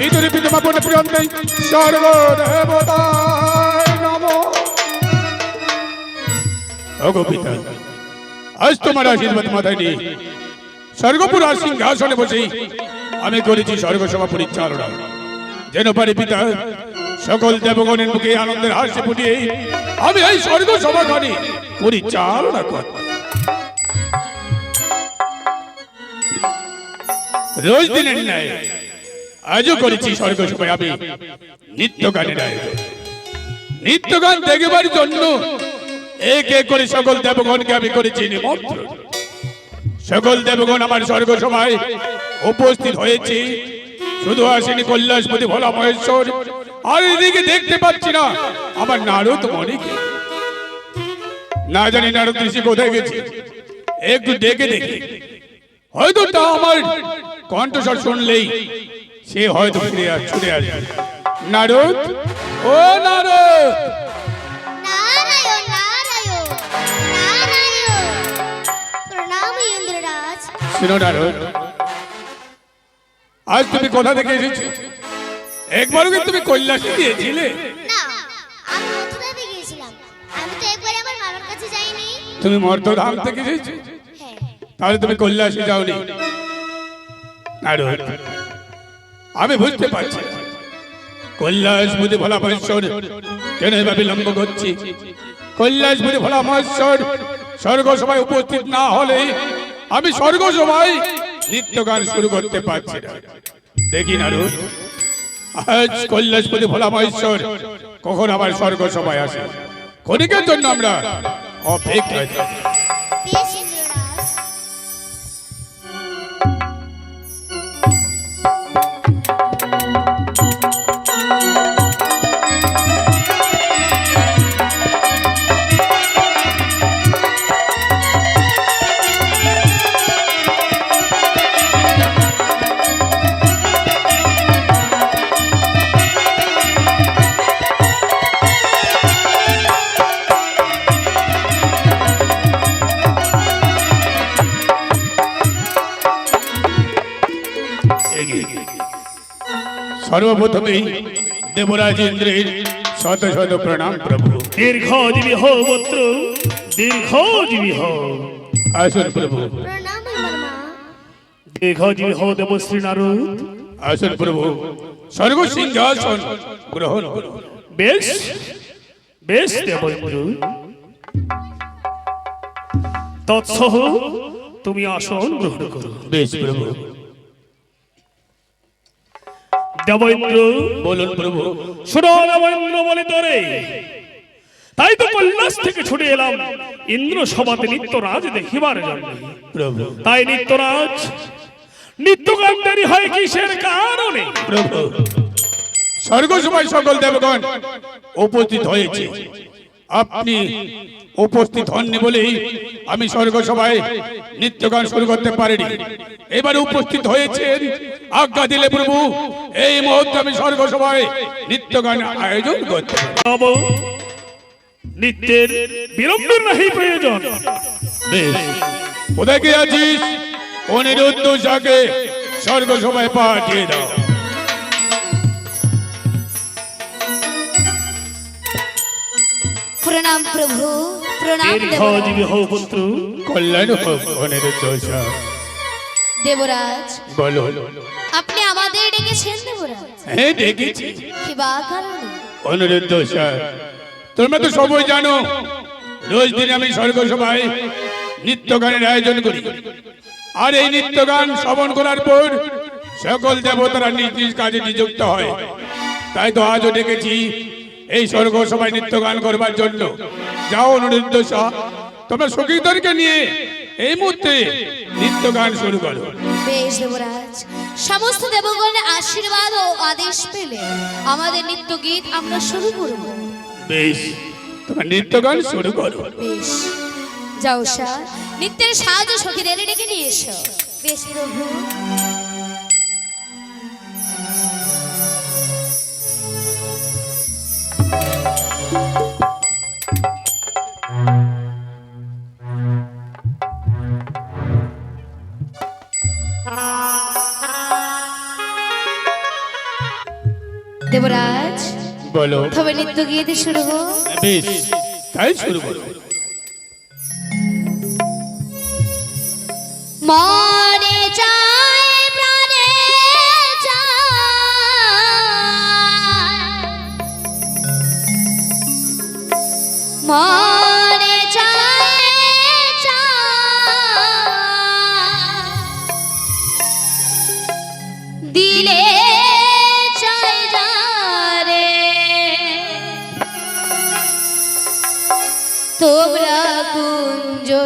ভিতরে পিতামা পূর্ণ প্রিয়ন্তে স্বর্গ দেবতায় নম। ওগো পিতা আজ তোমার আশীর্বাদ মাথায় নিয়ে স্বর্গপুর আর সিংহাসনে বসেই আমি করেছি স্বর্গ সভা পরিচালনা। যেন পারি পিতা, সকল দেবগণের মুখে আনন্দের হাসি ফুটিয়ে আমি এই স্বর্গ সভাখানি পরিচালনা করি রোজ দিনের ন্যায় আজও করেছি স্বর্গ সভায় আমি নিত্য গানের আয়োজন নিত্য গান দেখবার জন্য এক এক করে সকল দেবগণকে আমি করেছি নিমন্ত্রণ। সকল দেবগণ আমার স্বর্গ সভায় উপস্থিত হয়েছে। শুধু আসেনি কৈলাসপতি ভোলা মহেশ্বর। আর এদিকে দেখতে পাচ্ছি না আমার নারদ মনিকে না জানি নারদ ঋষি কোথায় গেছে। একটু ডেকে দেখি। হয়তো তা আমার কণ্ঠস্বর শুনলেই সে হয়তো ফিরে ছুটে আসবে। নারদ? ও নারদ! শুনো আজ তুমি কোথা থেকে এসেছ? একবারও কি তুমি কৈলাসে যাইনি। তুমি মর্তধাম থেকে এসেছ? হ্যাঁ। তাহলে তুমি কৈলাসে যাওনি। নারদ আমি বুঝতে পারছি। কৈলাস বুধি ভোলা মহেশ্বর, কেন বিলম্ব করছি? কৈলাস বুধি ভোলা মহেশ্বর, স্বর্গ সভায় উপস্থিত না হলে আমি স্বর্গ নিত্য গান শুরু করতে পারছি না। দেখি নারদ, আজ কৈলাসপতি ভোলা মহেশ্বর কখন আবার স্বর্গ সভায় আসে? ক্ষণিকের জন্য আমরা অপেক্ষায় থাকি। সর্বপ্রথমেই দেবরাজ ইন্দ্রের শত শত প্রণাম প্রভু। দীর্ঘজীবী হও পুত্র দীর্ঘজীবী হও। আসুন প্রভু। দীর্ঘজীবী হও দেবশ্রী নারদ। আসুন প্রভু। স্বর্গ সিংহাসন গ্রহণ বেশ বেশ দেবেন্দ্র তৎসহ তুমি আসন গ্রহণ করো। বেশ প্রভু। দেবেন্দ্র বলুন প্রভু। শোনো দেবেন্দ্র বলে তোরে। তাই তো কৈলাস থেকে ছুটে এলাম। ইন্দ্র সভাতে নিত্যরাজ দেখিবার জন্য। প্রভু। তাই নিত্যরাজ নিত্যগান দেরি হয় কিসের কারণে? প্রভু। স্বর্গ সময় সকল দেবগণ উপস্থিত হয়েছে। আপনি উপস্থিত হননি বলেই আমি স্বর্গ সভায় নিত্যগান শুরু করতে পারিনি। এবার উপস্থিত হয়েছেন আজ্ঞা দিলে প্রভু এই মুহূর্তে আমি স্বর্গ সভায় নিত্যগান আয়োজন করতে নিত্যের বিলম্বের নাহি প্রয়োজন। কোথায় আছিস? অনিরুদ্ধ শাকে স্বর্গ সভায় পাঠিয়ে দাও। প্রণাম প্রভু প্রণাম দীর্ঘজীবী হও পুত্র। কল্যাণ হোক অনিরুদ্ধ শাহ দেবরাজ বলো। আপনি আমাদের ডেকেছেন দেবরাজ? হ্যাঁ কি বা কারণে? তোমরা তো সবাই জানো রোজ দিন আমি স্বর্গ সভায় নিত্য গানের আয়োজন করি। আর এই নিত্য গান শ্রবণ করার পর সকল দেবতারা নিজ নিজ কাজে নিযুক্ত হয়। তাই তো আজও ডেকেছি। এই স্বর্গ সভায় নিত্য গান করবার জন্য। যাও অনুরুদ্ধ শাহ তোমরা সখীদেরকে নিয়ে এই মুহূর্তে নিত্য গান শুরু করো। বেশ দেবরাজ সমস্ত দেবগণের আশীর্বাদ ও আদেশ পেলে আমাদের নিত্য গীত আমরা শুরু করব। বেশ তোমরা নিত্য গান শুরু করো। বেশ যাও সা নিত্যের সাহায্য সখীদের ডেকে নিয়ে এসো। বেশ প্রভু বলো। তবে নৃত্য গীত শুরু হোক। বেশ তাই শুরু করো। মনে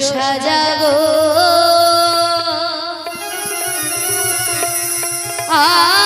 সাজাগো আজ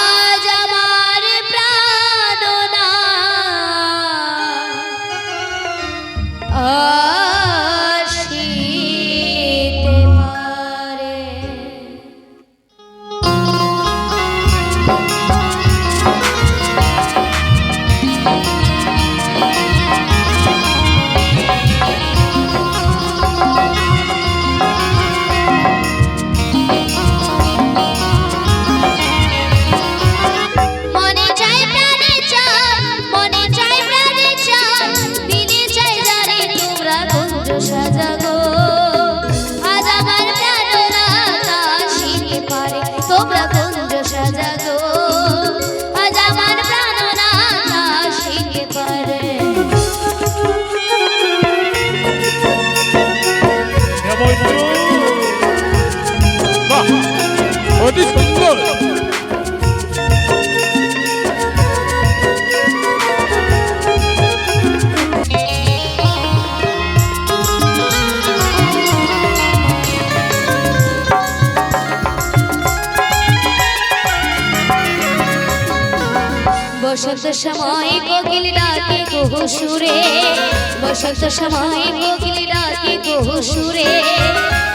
বসন্ত সময় কোকিল ডাকে কুহু সুরে বসন্ত সময় কোকিল ডাকে কুহু সুরে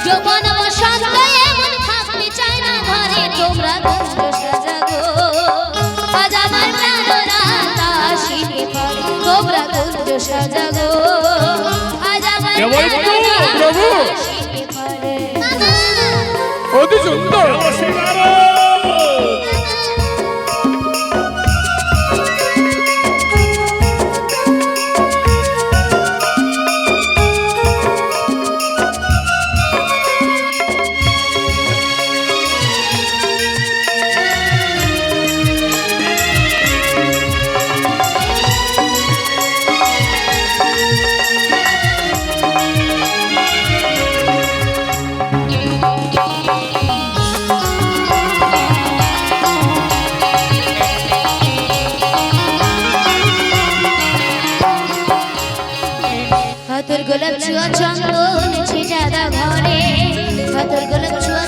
যৌবন বসন্ত এমন থাকতে চায় না ঘরে তোমরা গন্ধ সাজাগো। আজ আমার পারে তোমরা গন্ধ সাজাগো। আজ আমার প্রভু। অতি সুন্দর। গোলাপ ছুয়া চন্দন ছিটাদা ঘরে হাতের গোলাপ ছুয়া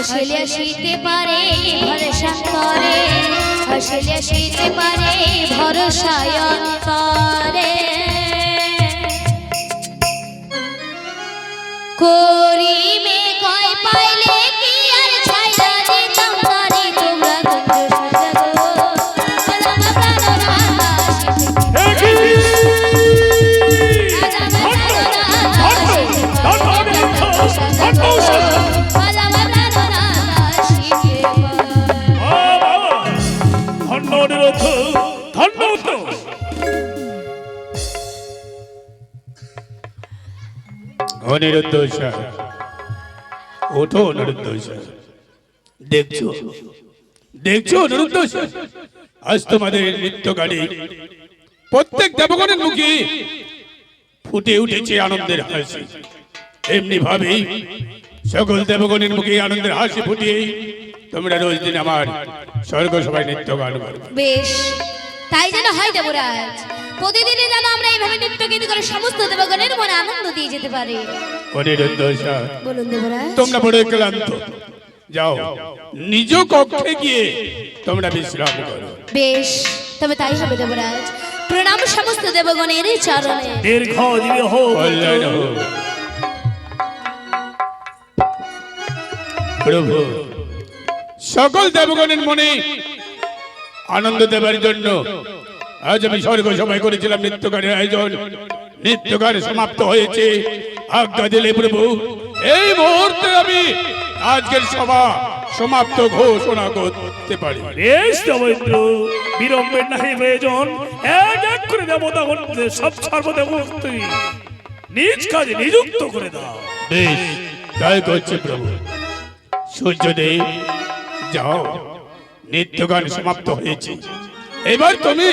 হাসলে আসিতে পারে ভরসা করে। হাসলে আসিতে পারে ভরসা করে করিবে প্রত্যেক দেবগণের মুখে ফুটে উঠেছে আনন্দের হাসি। এমনি ভাবেই সকল দেবগণের মুখে আনন্দের হাসি ফুটিয়ে তোমরা রোজ দিন আমার স্বর্গ সবাই নৃত্য গান করবে বেশ তাই যেন হয় দেবরাজ। প্রতিদিনই যেন আমরা এইভাবে নৃত্য গীত করে সমস্ত দেবগণের মনে আনন্দ দিয়ে যেতে পারি। অনিরুদ্ধ বলুন দেবরাজ। তোমরা বড় ক্লান্ত। যাও নিজ কক্ষে গিয়ে তোমরা বিশ্রাম করো। বেশ তবে তাই হবে দেবরাজ। প্রণাম সমস্ত দেবগণের চরণে। দীর্ঘ জীবী হোক। কল্যাণ হোক। প্রভু সকল দেবগণের মনে আনন্দ দেবার জন্য আজ আমি স্বর্গ সময় করেছিলাম নৃত্যকারের আয়োজন। নৃত্যগান সমাপ্ত হয়েছে। আজ্ঞা দিলে প্রভু এই মুহূর্তে আমি আজকের সভা সমাপ্ত ঘোষণা করতে পারি। বেশ দেবেন্দ্র বিলম্বের নাহি প্রয়োজন এক এক করে দেবতা সব সর্বদেবত্রী নিজ কাজে নিযুক্ত করে দাও। বেশ তাই করছে প্রভু। সূর্যদেব যাও। নিত্যগান সমাপ্ত হয়েছে। এবার তুমি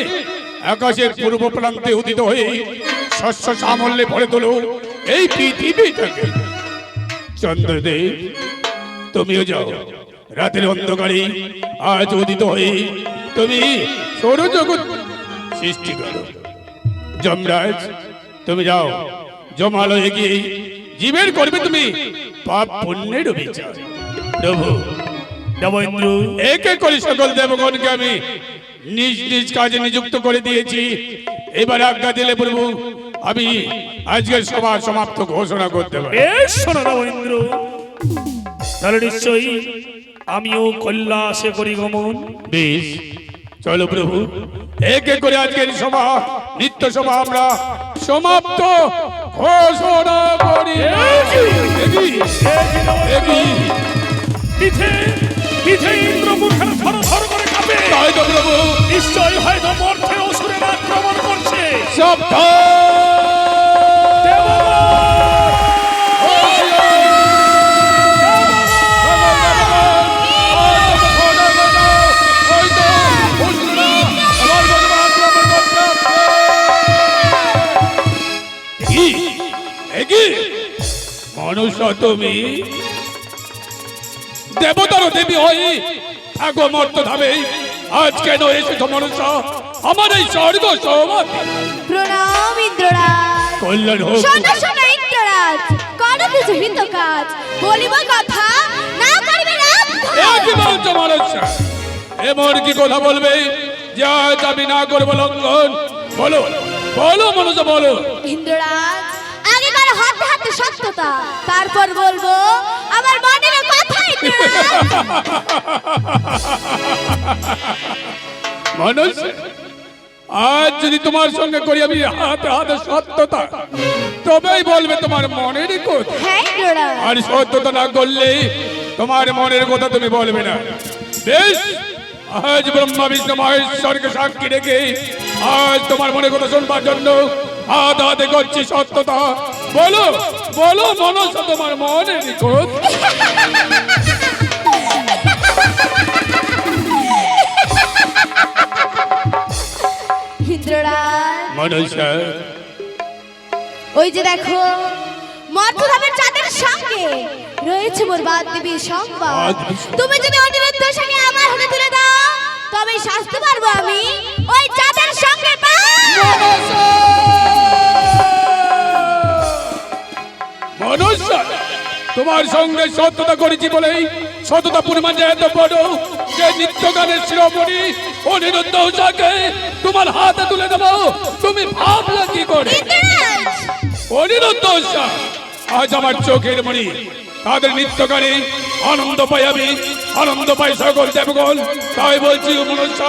আকাশের পূর্ব প্রান্তে উদিত হয়ে শস্য সামল্যে ভরে তোলো এই পৃথিবীটাকে। চন্দ্রদেব, তুমিও যাও। রাতের অন্ধকারে আজ উদিত হয়ে তুমি সৌরজগৎ সৃষ্টি করো। যমরাজ, তুমি যাও। জমালয়ে গিয়ে জীবের করবে তুমি পাপ পুণ্যের বিচার প্রভু দেবেন্দ্র একে করে সকল দেবগণকে আমি নিজ নিজ কাজে নিযুক্ত করে দিয়েছি। এবার আজ্ঞা দিলে প্রভু আমি আজকের সভা সমাপ্ত ঘোষণা করতে পারি। বেশ শোনো দেবেন্দ্র তাহলে নিশ্চয়ই আমিও কল্যাসে করি গমন। বেশ চলো প্রভু। একে করে আজকের সভা নিত্য সভা আমরা সমাপ্ত ঘোষণা করি। এগি, এগি, পিঠে পিঠে ইন্দ্র মুখের ধর ধর করে কাঁপে। তাই তো প্রভু। নিশ্চয় হয়তো মর্থে অসুরের আক্রমণ করছে। মনুষ্য তুমি দেবতার দেবী হয়ে থাকো মর্ত ধামে আজ কেন এসেছ মনুষ্য আমার এই স্বর্গ সমাধি প্রণাম ইন্দ্ররাজ। কল্যাণ হোক। শোনো শোনো ইন্দ্ররাজ করো কিছু হিত কাজ। বলিব কথা না করিবে না একই বলছো মানুষ এমন কি কথা বলবে যে আমি না করব লঙ্ঘন। বলো বলো মানুষ বলো। ইন্দ্ররাজ করো হাতে হাতে সত্যতা। তারপর বলব আমার মনের কথা ইন্দ্ররাজ মানুষ আজ যদি তোমার সঙ্গে করি আমি হাতে হাতে সত্যতা তবেই বলবে তোমার মনের কথা। হ্যাঁ আর সত্যতা না করলে তোমার মনের কথা তুমি বলবে না। বেশ আজ ব্রহ্মা বিষ্ণু মহেশ্বরকে সাক্ষী রেখে আজ তোমার মনের কথা শুনবার জন্য হাত হাতে করছি সত্যতা। বলো বলো মনস তোমার মনের মনসা ওই যে দেখো মর্তধামের চাঁদের সঙ্গে রয়েছে মোর বাদ তুমি যদি অনিরুদ্ধ সঙ্গে আমার হাতে তুলে দাও তবে শাস্তি পারব আমি। ওই চাঁদের সঙ্গে মনুষ্য তোমার সঙ্গে সত্যতা করেছি বলেই সততা পরিমাণ যে এত বড় যে নিত্য গানের শিরোমণি অনিরুদ্ধ উষাকে তোমার হাতে তুলে দেবো। তুমি ভাবলা কি করে? অনিরুদ্ধ উষা আজ আমার চোখের মণি তাদের নিত্য গানে আনন্দ পাই আমি আনন্দ পাই সকল দেবগণ। তাই বলছি মনুষ্য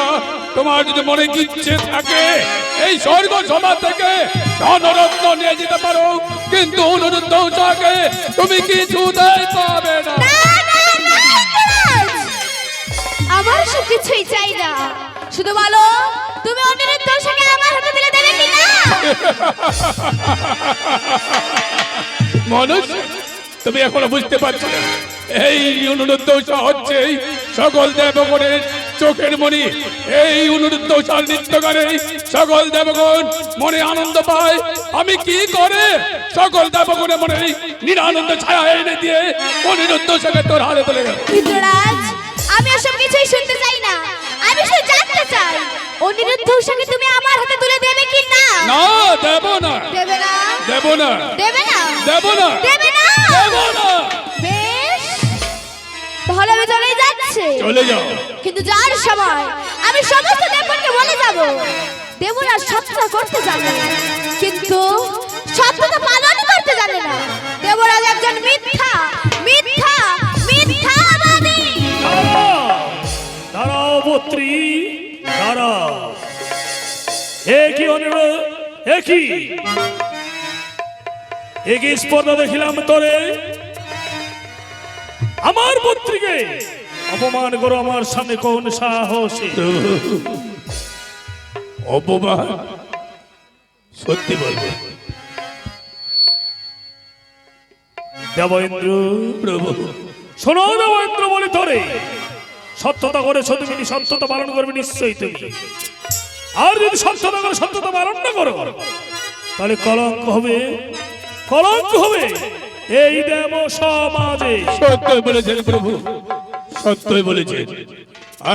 তোমার যদি মনে ইচ্ছে থাকে এই স্বর্গ সভা থেকে ধনরত্ন নিয়ে যেতে পারো। কিন্তু তুমি কিছুতেই পাবে না। আমার সব কিছুই চাই না। শুধু বলো তুমি আমার হাতে তুলে দেবে কি না? মানুষ তুমি এখনও বুঝতে পারছ না। এই অনুরুদ্ধ হচ্ছে সকল দেবগণের চোখের মনি এই অনুরুদ্ধ সার নৃত্য করে সকল দেবগণ মনে আনন্দ পায়। আমি কি করে সকল দেবগণে মনে নিরানন্দ ছায়া এনে দিয়ে অনিরুদ্ধ সাকে তোর হাতে তুলে গেল? আমি ওসব কিছুই শুনতে চাই না। আমি শুধু জানতে চাই অনিরুদ্ধ উষাকে তুমি আমার হাতে তুলে দেবে কি না? না দেব না। দেবে না? দেব না। দেবে না? দেব না। দেবে না? দেব না। তাহলে আমি চলে যাচ্ছে। চলে যাও। কিন্তু যার সময় আমি সমস্ত দেবগণকে বলে যাব। দেবরা সত্যতা করতে জানে না কিন্তু সত্যতা পালন করতে জানে না। দেবরাজ একজন মিথ্যা মিথ্যা মিথ্যাবাদী দাঁড়াও। পুত্রী দাঁড়াও। এ কি অনুরোধ? এ কি? এ স্পর্ধা দেখিলাম তোরে? আমার পুত্রীকে অপমান করো আমার সামনে কোন সাহসী? অপমান? সত্যি বলব। দেবেন্দ্র প্রভু। শোনো দেবেন্দ্র বলে ধরে। সত্যতা করেছ তুমি সত্যতা পালন করবে নিশ্চয়ই তুমি। আর যদি সত্যতা করে সত্যতা পালন না করো তাহলে কলঙ্ক হবে। কলঙ্ক হবে। এই দেব সমাজে। সত্যই বলেছেন প্রভু সত্যই বলেছেন।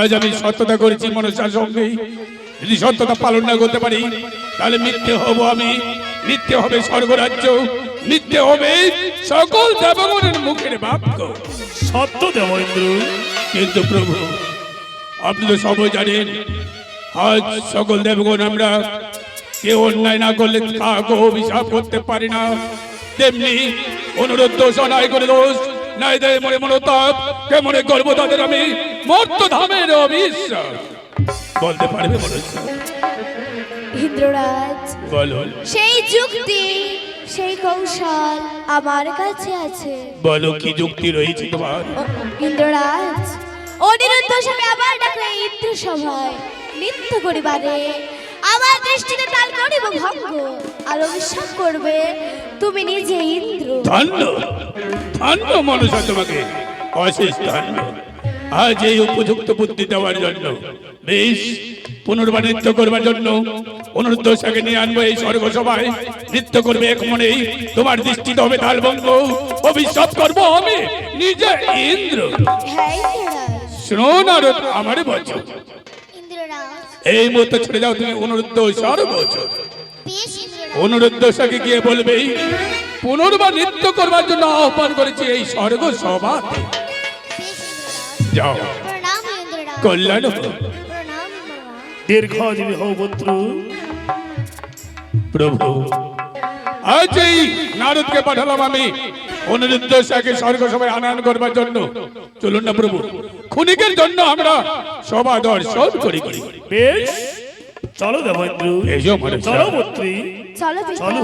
আজ আমি সত্যতা করেছি মনসার সঙ্গে যদি সত্যতা পালন না করতে পারি তাহলে মিথ্যে হব আমি। মিথ্যে হবে স্বর্গরাজ্য মিথ্যে হবে সকল দেবগণের মুখের বাক্য সত্য দেবেন্দ্র কিন্তু প্রভু আপনি তো সবাই জানেন আজ সকল দেবগণ আমরা কেউ অন্যায় না করলে কাউকে অভিশাপ করতে পারি না। তেমনি অনুরোধ দোষ অনায় করে দোষ নাই দেয় মনে মনোতাপ কে মনে করব তাদের আমি? মর্ত ধামের অবিশ্বাস। বলতে পারবে মনে ইন্দ্ররাজ বলো সেই যুক্তি সেই কৌশল আমার কাছে আছে। বলো কি যুক্তি রয়েছে তোমার? ইন্দ্ররাজ অনিরুদ্ধ সাথে আবার ডাকলে ইন্দ্র সভায় নৃত্য করিবারে আমার দৃষ্টিতে তাল করিব ভঙ্গ। আর অভিশাপ করবে তুমি নিজে ইন্দ্র। ধন্য ধন্য মনুষ্য তোমাকে অশেষ ধন্য। আজ এই উপযুক্ত বুদ্ধি দেওয়ার জন্য বেশ পুনর্বার নৃত্য করবার জন্য অনুরুদ্ধ সাকে নিয়ে আনব এই স্বর্গ সভায় নৃত্য করবে এক মনেই তোমার দৃষ্টিতে হবে তালবঙ্গ অভিশাপ করব আমি নিজে ইন্দ্র। হ্যাঁ শোন আর আমারে বছর এই মুহূর্তে ছেড়ে যাও তুমি অনুরুদ্ধ স্বর্গ বেশ অনুরুদ্ধ সাকে গিয়ে বলবে পুনর্বার নৃত্য করবার জন্য আহ্বান করেছি এই স্বর্গ সভাতে যাও। কল্যাণ দীর্ঘজীবী হও পুত্র প্রভু আজ এই নারদকে পাঠালাম আমি অনুরুদ্ধ সাকে স্বর্গ সভায় আনয়ন করবার জন্য। চলুন না প্রভু। ক্ষণিকের জন্য আমরা সভা দর্শন করি করি। বেশ চলো দেবেন্দ্র এসো মনে চলো পুত্রী। চলো। চলো।